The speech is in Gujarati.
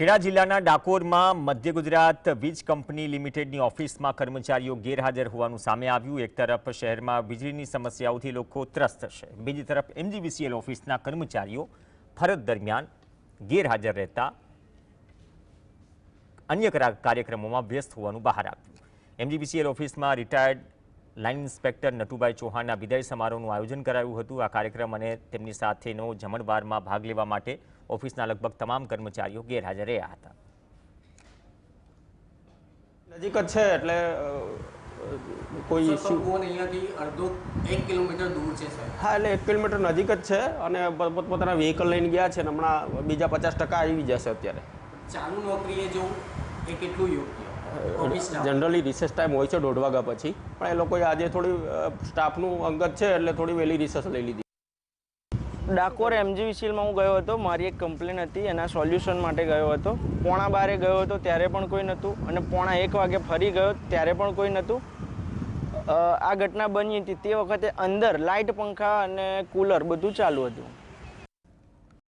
ખેડા જિલ્લાના ડાકોરમાં મધ્ય ગુજરાત વીજ કંપની લિમિટેડની ઓફિસમાં કર્મચારીઓ ગેરહાજર હોવાનું સામે આવ્યું. એક તરફ શહેરમાં વીજળીની સમસ્યાઓથી લોકો ત્રસ્ત છે. બીજી તરફ એમજીવીસીએલ ઓફિસના કર્મચારીઓ ફરજ દરમિયાન ગેરહાજર રહેતા અન્ય કરા- કાર્યક્રમોમાં વ્યસ્ત હોવાનું બહાર આવ્યું. એમજીબીસીએલ ઓફિસમાં રિટાયર્ડ લાઇન ઇન્સ્પેક્ટર નટુભાઈ ચૌહાણના વિદાય સમારોહનું આયોજન કરાયું હતું. આ કાર્યક્રમ અને તેમની સાથેનો જમણવારમાં ભાગ લેવા માટે ઓફિસના લગભગ તમામ કર્મચારીઓ ગેરહાજર રહ્યા હતા. નજીક જ છે એટલે કોઈ ઇસ્યુ અહીંયાથી અડધો એક કિલોમીટર દૂર છે સર. હા એટલે એક કિલોમીટર નજીક જ છે અને પોત- પોતપોતાના વ્હીકલ લઈને ગયા છે અને હમણાં બીજા પચાસ ટકા આવી જશે અત્યારે. ચાલુ નોકરીએ જવું એ કેટલું યોગ્ય? જનરલી રિસેસ ટાઈમ હોય છે દોઢ વાગ્યા પછી. પણ એ લોકોએ આજે થોડી સ્ટાફનું અંગત છે એટલે થોડી વહેલી રિસેસ લઈ લીધી. ડાકોર એમજીવીસીએલમાં હું ગયો હતો. મારી એક કમ્પ્લેન હતી, એના સોલ્યુશન માટે ગયો હતો. પોણા બારે ગયો હતો, ત્યારે પણ કોઈ નહોતું. અને પોણા એક વાગે ફરી ગયો, ત્યારે પણ કોઈ નહોતું. આ ઘટના બની હતી. તે વખતે અંદર લાઇટ પંખા અને કુલર બધું ચાલુ હતું.